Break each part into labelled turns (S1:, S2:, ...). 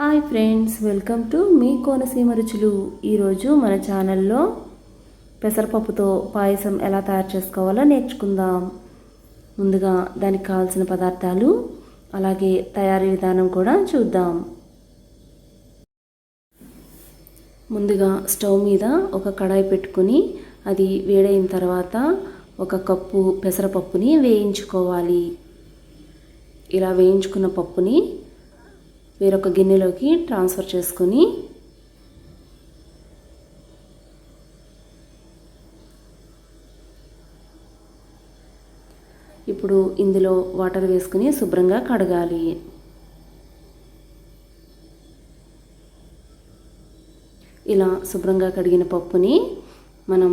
S1: Hi friends welcome to మీ కోనసీమ రుచులు. ఈరోజు మన ఛానల్లో పెసరపప్పుతో పాయసం ఎలా తయారు చేసుకోవాలో నేర్చుకుందాం. ముందుగా దానికి కావాల్సిన పదార్థాలు అలాగే తయారీ విధానం కూడా చూద్దాం. ముందుగా స్టవ్ మీద ఒక కడాయి పెట్టుకుని అది వేడైన తర్వాత ఒక కప్పు పెసరపప్పుని వేయించుకోవాలి. ఇలా వేయించుకున్న పప్పుని వేరొక గిన్నెలోకి ట్రాన్స్ఫర్ చేసుకొని ఇప్పుడు ఇందులో వాటర్ వేసుకుని శుభ్రంగా కడగాలి. ఇలా శుభ్రంగా కడిగిన పప్పుని మనం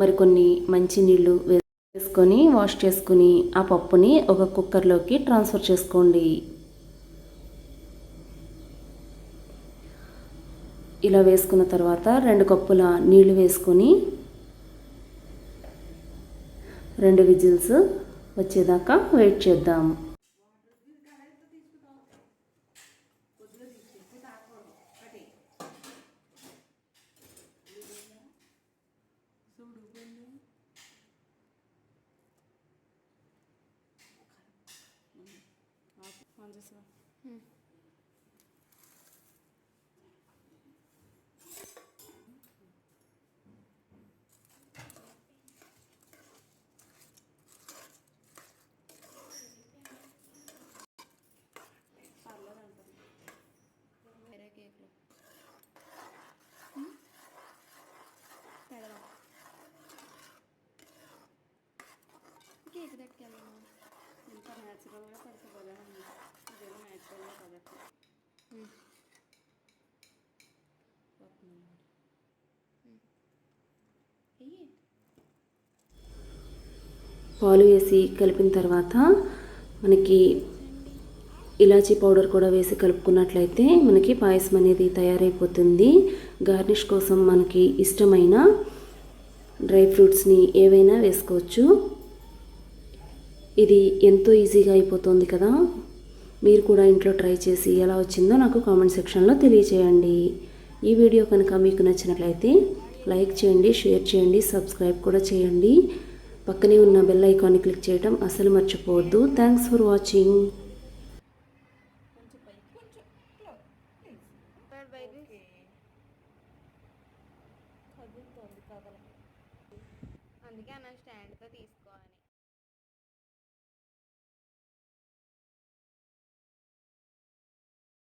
S1: మరికొన్ని మంచి నీళ్ళు వేసుకొని వాష్ చేసుకుని ఆ పప్పుని ఒక కుక్కర్లోకి ట్రాన్స్ఫర్ చేసుకోండి. ఇలా వేసుకున్న తర్వాత రెండు కప్పుల నీళ్ళు వేసుకొని రెండు విజిల్స్ వచ్చేదాకా వెయిట్ చేద్దాం
S2: వేరే కేక్ దట్టుకెళ్ళాము
S1: న్యాచురల్గా పడిపోలేదండి ఇదేదో న్యాచురల్గా పడట్లేదు పాలు వేసి కలిపిన తర్వాత మనకి ఇలాచీ పౌడర్ కూడా వేసి కలుపుకున్నట్లయితే మనకి పాయసం అనేది తయారైపోతుంది. గార్నిష్ కోసం మనకి ఇష్టమైన డ్రై ఫ్రూట్స్ని ఏవైనా వేసుకోవచ్చు. ఇది ఎంతో ఈజీగా అయిపోతుంది కదా. మీరు కూడా ఇంట్లో ట్రై చేసి ఎలా వచ్చిందో నాకు కామెంట్ సెక్షన్లో తెలియచేయండి. ఈ వీడియో కనుక మీకు నచ్చినట్లయితే లైక్ చేయండి షేర్ చేయండి సబ్స్క్రైబ్ కూడా చేయండి. పక్కనే ఉన్న బెల్ ఐకాన్ని క్లిక్ చేయడం అసలు మర్చిపోవద్దు. Thanks for watching.
S2: అందుకే అన్న స్టాండ్తో తీసుకు